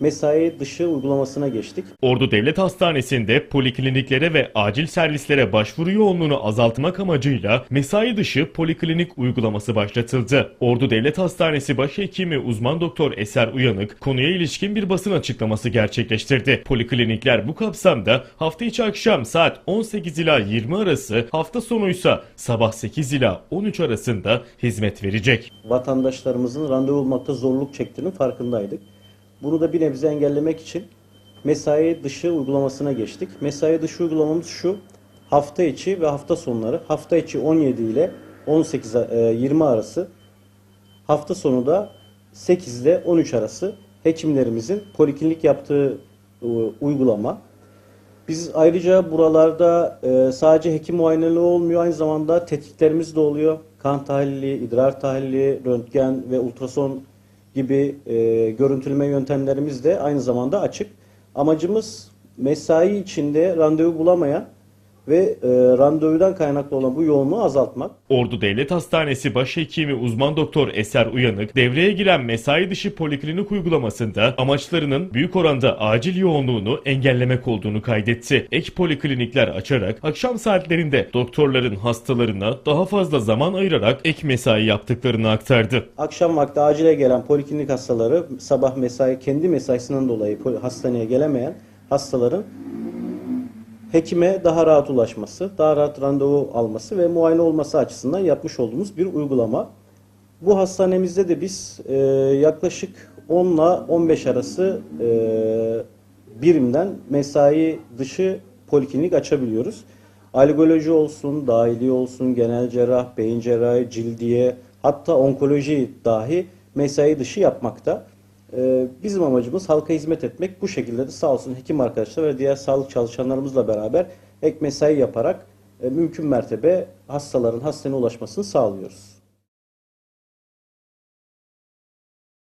mesai dışı uygulamasına geçtik. Ordu Devlet Hastanesi'nde polikliniklere ve acil servislere başvuru yoğunluğunu azaltmak amacıyla mesai dışı poliklinik uygulaması başlatıldı. Ordu Devlet Hastanesi Başhekimi uzman doktor Eser Uyanık konuya ilişkin bir basın açıklaması gerçekleştirdi. Poliklinikler bu kapsamda hafta içi akşam saat 18 ila 20 arası, hafta sonuysa sabah 8 ila 13 arasında hizmet verecek. Vatandaşlarımızın randevu bulmakta zorluk çektiğinin farkındaydık. Bunu da bir nebze engellemek için mesai dışı uygulamasına geçtik. Mesai dışı uygulamamız şu. Hafta içi ve hafta sonları. Hafta içi 17 ile 18 e, 20 arası. Hafta sonu da 8 ile 13 arası hekimlerimizin poliklinik yaptığı e, uygulama. Biz ayrıca buralarda e, sadece hekim muayeneli olmuyor, aynı zamanda tetkiklerimiz de oluyor. Kan tahlili, idrar tahlili, röntgen ve ultrason gibi e, görüntüleme yöntemlerimiz de aynı zamanda açık. Amacımız mesai içinde randevu bulamayan ve e, randevudan kaynaklı olan bu yoğunluğu azaltmak. Ordu Devlet Hastanesi Başhekimi uzman doktor Eser Uyanık devreye giren mesai dışı poliklinik uygulamasında amaçlarının büyük oranda acil yoğunluğunu engellemek olduğunu kaydetti. Ek poliklinikler açarak akşam saatlerinde doktorların hastalarına daha fazla zaman ayırarak ek mesai yaptıklarını aktardı. Akşam vakti acile gelen poliklinik hastaları sabah mesai kendi mesaisinden dolayı hastaneye gelemeyen hastaların hekime daha rahat ulaşması, daha rahat randevu alması ve muayene olması açısından yapmış olduğumuz bir uygulama. Bu hastanemizde de biz e, yaklaşık 10 ile 15 arası e, birimden mesai dışı poliklinik açabiliyoruz. Algoloji olsun, dahili olsun, genel cerrah, beyin cerrahi, cildiye, hatta onkoloji dahi mesai dışı yapmakta. Ee, Bizim amacımız halka hizmet etmek. Bu şekilde de sağ olsun hekim arkadaşlar ve diğer sağlık çalışanlarımızla beraber ek mesai yaparak e, mümkün mertebe hastaların hastaneye ulaşmasını sağlıyoruz.